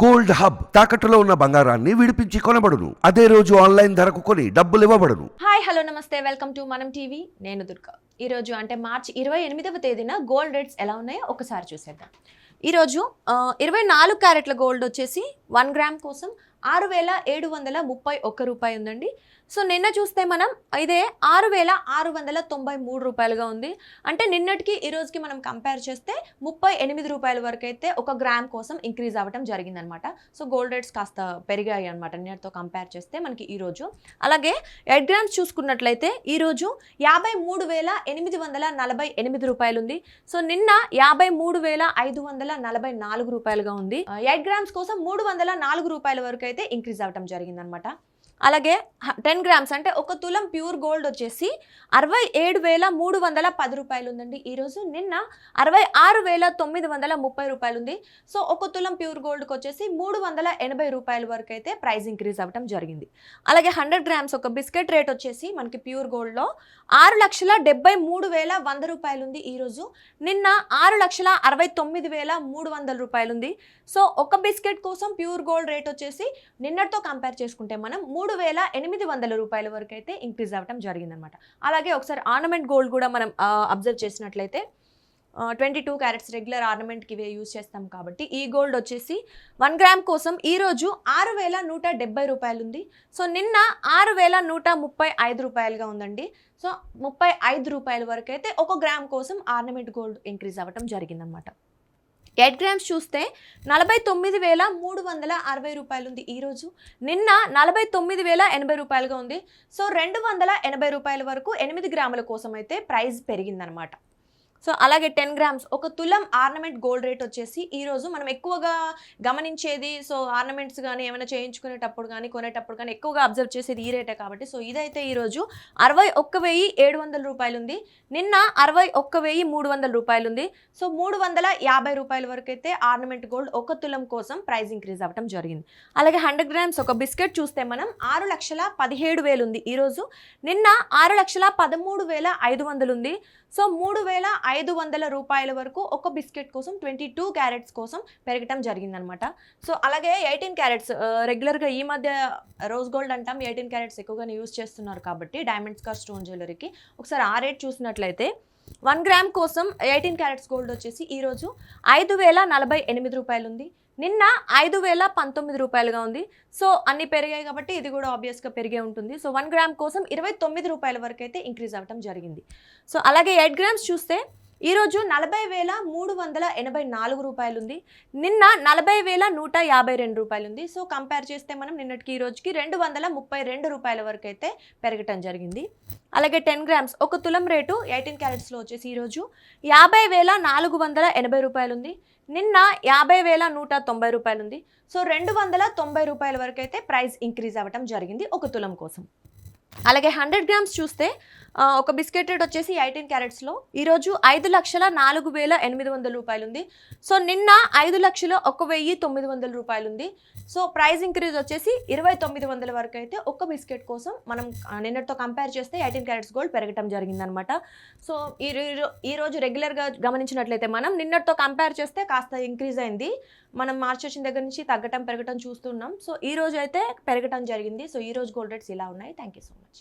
Gold hub తాకట్టులో ఉన్న బంగారాన్ని విడిపించి కొనబడును. అదే రోజు ఆన్లైన్ ధరకు కొని డబ్బులు ఇవ్వబడును. Hi hello namaste. Welcome to Manam TV. నేను దుర్గా. ఈరోజు అంటే మార్చి ఇరవై ఎనిమిదవ తేదీన గోల్డ్ రేట్స్ ఎలా ఉన్నాయో ఒకసారి చూసేద్దాం. ఈరోజు ఇరవై నాలుగు క్యారెట్ల గోల్డ్ వచ్చేసి వన్ గ్రామ్ కోసం ఆరు వేల ఏడు వందల ముప్పై ఒక్క రూపాయి ఉందండి. సో నిన్న చూస్తే మనం ఇదే ఆరు వేల ఆరు వందల తొంభై మూడు రూపాయలుగా ఉంది. అంటే నిన్నటికి ఈ రోజుకి మనం కంపేర్ చేస్తే ముప్పై ఎనిమిది రూపాయల వరకు అయితే ఒక గ్రామ్ కోసం ఇంక్రీజ్ అవ్వడం జరిగిందనమాట. సో గోల్డ్ రేట్స్ కాస్త పెరిగాయి అనమాట నిన్నటితో కంపేర్ చేస్తే మనకి ఈరోజు అలాగే ఎయిట్ గ్రామ్స్ చూసుకున్నట్లయితే ఈరోజు యాభై మూడు వేల ఎనిమిది వందల నలభై ఎనిమిది రూపాయలు ఉంది. సో నిన్న యాభై మూడు వేల ఐదు వందల నలభై నాలుగు రూపాయలుగా ఉంది. ఎయిట్ గ్రామ్స్ కోసం మూడు వందల నాలుగు రూపాయల వరకు అయితే ఇంక్రీజ్ అవ్వడం జరిగిందనమాట. అలాగే టెన్ గ్రామ్స్ అంటే ఒక తులం ప్యూర్ గోల్డ్ వచ్చేసి అరవై ఏడు వేల మూడు వందల పది రూపాయలు ఉందండి ఈరోజు నిన్న అరవై ఆరు వేల తొమ్మిది వందల ముప్పై రూపాయలు ఉంది సో ఒక తులం ప్యూర్ గోల్డ్కి వచ్చేసి మూడు వందల ఎనభై రూపాయల వరకు అయితే ప్రైస్ ఇంక్రీజ్ అవ్వడం జరిగింది. అలాగే హండ్రెడ్ గ్రామ్స్ ఒక బిస్కెట్ రేట్ వచ్చేసి మనకి ప్యూర్ గోల్డ్లో ఆరు లక్షల డెబ్బై మూడు వేల వంద రూపాయలు ఉంది ఈరోజు నిన్న ఆరు లక్షల అరవై తొమ్మిది వేల మూడు వందల రూపాయలు ఉంది సో ఒక బిస్కెట్ కోసం ప్యూర్ గోల్డ్ రేట్ వచ్చేసి నిన్నటితో కంపేర్ చేసుకుంటే మనం మూడు మూడు వేల ఎనిమిది వందల రూపాయల వరకు అయితే ఇంక్రీజ్ అవ్వడం జరిగిందనమాట అలాగే ఒకసారి ఆర్నమెంట్ గోల్డ్ కూడా మనం అబ్జర్వ్ చేసినట్లయితే ట్వంటీ టూ క్యారెట్స్ రెగ్యులర్ ఆర్నమెంట్కి ఇవే యూజ్ చేస్తాం కాబట్టి ఈ గోల్డ్ వచ్చేసి వన్ గ్రామ్ కోసం ఈరోజు ఆరు వేల నూట డెబ్బై రూపాయలు ఉంది సో నిన్న ఆరు వేల నూట ముప్పై ఐదు రూపాయలుగా ఉందండి. సో ముప్పై ఐదు రూపాయల వరకు అయితే ఒక గ్రామ్ కోసం ఆర్నమెంట్ గోల్డ్ ఇంక్రీజ్ అవ్వడం జరిగిందనమాట ఎయిట్ గ్రామ్స్ చూస్తే నలభై తొమ్మిది వేల మూడు వందల అరవై రూపాయలు ఉంది ఈరోజు. నిన్న నలభై తొమ్మిది వేల ఎనభై రూపాయలుగా ఉంది. సో రెండు వందల ఎనభై రూపాయల వరకు ఎనిమిది గ్రాముల కోసం అయితే ప్రైస్ పెరిగిందనమాట. సో అలాగే టెన్ గ్రామ్స్. ఒక తులం ఆర్నమెంట్ గోల్డ్ రేట్ వచ్చేసి ఈరోజు మనం ఎక్కువగా గమనించేది సో ఆర్నమెంట్స్ కానీ ఏమైనా చేయించుకునేటప్పుడు కానీ కొనేటప్పుడు కానీ ఎక్కువగా అబ్జర్వ్ చేసేది ఈ రేటే కాబట్టి. సో ఇదైతే ఈరోజు అరవై ఒక్క వెయ్యి ఏడు వందల రూపాయలు ఉంది నిన్న అరవై ఒక్క వెయ్యి మూడు వందల రూపాయలు ఉంది సో మూడు వందల యాభై రూపాయల వరకు అయితే ఆర్నమెంట్ గోల్డ్ ఒక తులం కోసం ప్రైస్ ఇంక్రీజ్ అవ్వడం జరిగింది. అలాగే హండ్రెడ్ గ్రామ్స్ ఒక బిస్కెట్ చూస్తే మనం ఆరు లక్షల పదిహేడు వేలు ఉంది ఈరోజు నిన్న ఆరు లక్షల పదమూడు వేల ఐదు వందలు ఉంది సో మూడు వేల ఐదు వందల రూపాయల వరకు ఒక బిస్కెట్ కోసం ట్వంటీ టూ క్యారెట్స్ కోసం పెరగటం జరిగిందనమాట సో అలాగే ఎయిటీన్ క్యారెట్స్ రెగ్యులర్గా ఈ మధ్య రోజ్ గోల్డ్ అంటాం ఎయిటీన్ క్యారెట్స్ ఎక్కువగానే యూస్ చేస్తున్నారు కాబట్టి డైమండ్స్ కార్ స్టోన్ జ్యువెలరీకి. ఒకసారి ఆ రేట్ చూసినట్లయితే వన్ గ్రామ్ కోసం ఎయిటీన్ క్యారెట్స్ గోల్డ్ వచ్చేసి ఈరోజు ఐదు వేల నలభై ఎనిమిది రూపాయలు ఉంది నిన్న ఐదు వేల పంతొమ్మిది రూపాయలుగా ఉంది. సో అన్ని పెరిగాయి కాబట్టి ఇది కూడా ఆబ్వియస్గా పెరిగే ఉంటుంది. సో వన్ గ్రామ్ కోసం ఇరవై తొమ్మిది రూపాయల వరకు అయితే ఇంక్రీజ్ అవ్వడం జరిగింది. సో అలాగే ఎయిట్ గ్రామ్స్ చూస్తే ఈరోజు నలభై వేల మూడు వందల ఎనభై నాలుగు రూపాయలు ఉంది నిన్న నలభై వేల నూట యాభై రెండు రూపాయలు ఉంది సో కంపేర్ చేస్తే మనం నిన్నటికి ఈ రోజుకి రెండు వందల ముప్పై రెండు రూపాయల వరకు అయితే పెరగటం జరిగింది. అలాగే టెన్ గ్రామ్స్ ఒక తులం రేటు ఎయిటీన్ క్యారెట్స్లో వచ్చేసి ఈరోజు యాభై వేల నాలుగు వందల ఎనభై రూపాయలు ఉంది నిన్న యాభై వేల నూట తొంభై రూపాయలు ఉంది సో రెండు వందల తొంభై రూపాయల వరకు అయితే ప్రైస్ ఇంక్రీజ్ అవ్వడం జరిగింది ఒక తులం కోసం. అలాగే హండ్రెడ్ గ్రామ్స్ చూస్తే ఒక బిస్కెట్ రేట్ వచ్చేసి ఎయిటీన్ క్యారెట్స్లో. ఈరోజు ఐదు లక్షల నాలుగు వేల ఎనిమిది వందల రూపాయలు ఉంది సో నిన్న ఐదు లక్షల ఒక వెయ్యి తొమ్మిది వందల రూపాయలు ఉంది సో ప్రైస్ ఇంక్రీజ్ వచ్చేసి ఇరవై తొమ్మిది వందల వరకు అయితే ఒక బిస్కెట్ కోసం మనం నిన్నటితో కంపేర్ చేస్తే ఎయిటీన్ క్యారెట్స్ గోల్డ్ పెరగటం జరిగిందనమాట. సో ఈ ఈరోజు రెగ్యులర్గా గమనించినట్లయితే మనం నిన్నటితో కంపేర్ చేస్తే కాస్త ఇంక్రీజ్ అయింది. మనం మార్చి వచ్చిన దగ్గర నుంచి తగ్గటం పెరగటం చూస్తున్నాం. సో ఈ రోజు అయితే పెరగటం జరిగింది. సో ఈ రోజు గోల్డ్ రేట్స్ ఇలా ఉన్నాయి. Thank you so much.